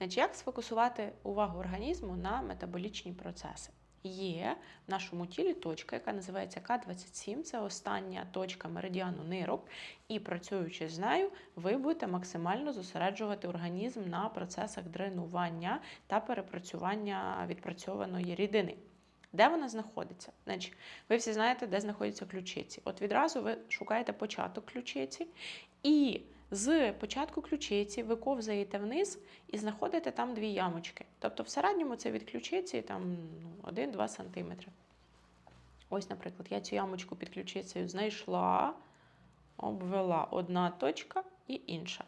Значить, як сфокусувати увагу організму на метаболічні процеси? Є в нашому тілі точка, яка називається К27, це остання точка меридіану нирок, і працюючи з нею, ви будете максимально зосереджувати організм на процесах дренування та перепрацювання відпрацьованої рідини. Де вона знаходиться? Значить, ви всі знаєте, де знаходяться ключиці. От відразу ви шукаєте початок ключиці, і з початку ключиці ви ковзаєте вниз і знаходите там дві ямочки. Тобто в середньому це від ключиці там, ну, 1-2 см. Ось, наприклад, я цю ямочку під ключицею знайшла, обвела одна точка і інша.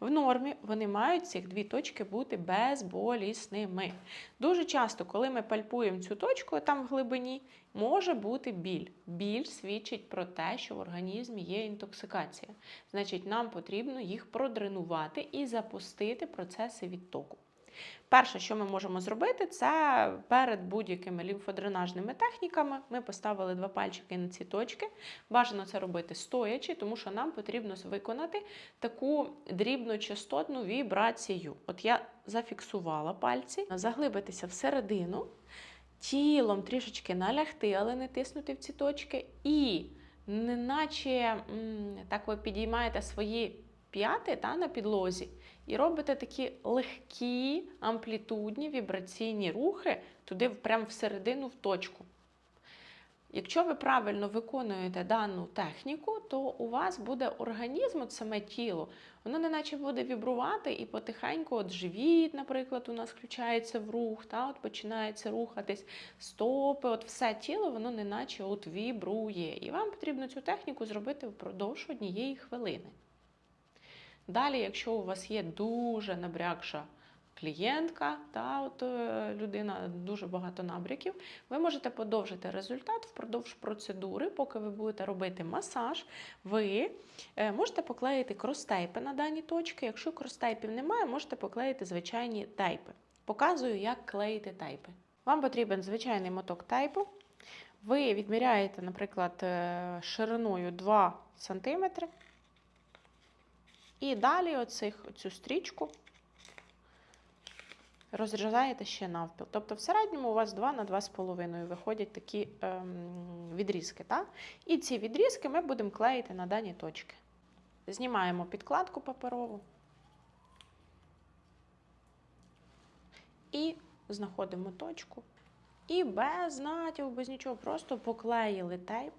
В нормі вони мають ці дві точки бути безболісними. Дуже часто, коли ми пальпуємо цю точку, там в глибині, може бути біль. Біль свідчить про те, що в організмі є інтоксикація. Значить, нам потрібно їх продренувати і запустити процеси відтоку. Перше, що ми можемо зробити, це перед будь-якими лімфодренажними техніками ми поставили два пальчики на ці точки. Бажано це робити стоячи, тому що нам потрібно виконати таку дрібночастотну вібрацію. От я зафіксувала пальці, заглибитися всередину, тілом трішечки налягти, але не тиснути в ці точки. І неначе так ви підіймаєте свої п'яти та, на підлозі і робите такі легкі амплітудні вібраційні рухи туди прямо всередину в точку. Якщо ви правильно виконуєте дану техніку, то у вас буде організм, от саме тіло, воно неначе буде вібрувати і потихеньку, от живіт, наприклад, у нас включається в рух, та, от починається рухатись, стопи, от все тіло, воно неначе от вібрує. І вам потрібно цю техніку зробити впродовж однієї хвилини. Далі, якщо у вас є дуже набрякша клієнтка, та от е, людина дуже багато набряків, ви можете подовжити результат впродовж процедури, поки ви будете робити масаж, ви е, можете поклеїти кростейпи на дані точки. Якщо кростейпів немає, можете поклеїти звичайні тейпи. Показую, як клеїти тейпи. Вам потрібен звичайний моток тейпу. Ви відміряєте, наприклад, е, шириною 2 см. І далі оцих, оцю стрічку розрізаєте ще навпіл. Тобто в середньому у вас 2 на 2,5 виходять такі ем, відрізки. Так? І ці відрізки ми будемо клеїти на дані точки. Знімаємо підкладку паперову і знаходимо точку. І без натягу, без нічого, просто поклеїли тейп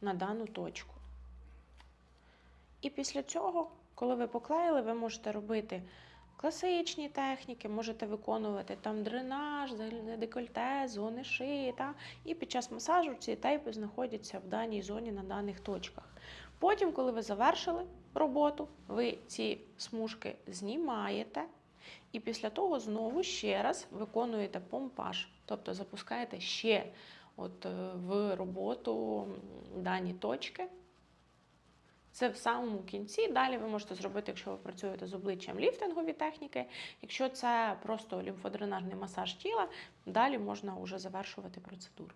на дану точку. І після цього, коли ви поклеїли, ви можете робити класичні техніки, можете виконувати там дренаж, декольте, зони шиї. Та? І під час масажу ці тейпи знаходяться в даній зоні на даних точках. Потім, коли ви завершили роботу, ви ці смужки знімаєте. І після того знову ще раз виконуєте помпаж, тобто запускаєте ще от е, в роботу дані точки. Це в самому кінці. Далі ви можете зробити, якщо ви працюєте з обличчям ліфтингові техніки. Якщо це просто лімфодренажний масаж тіла, далі можна вже завершувати процедуру.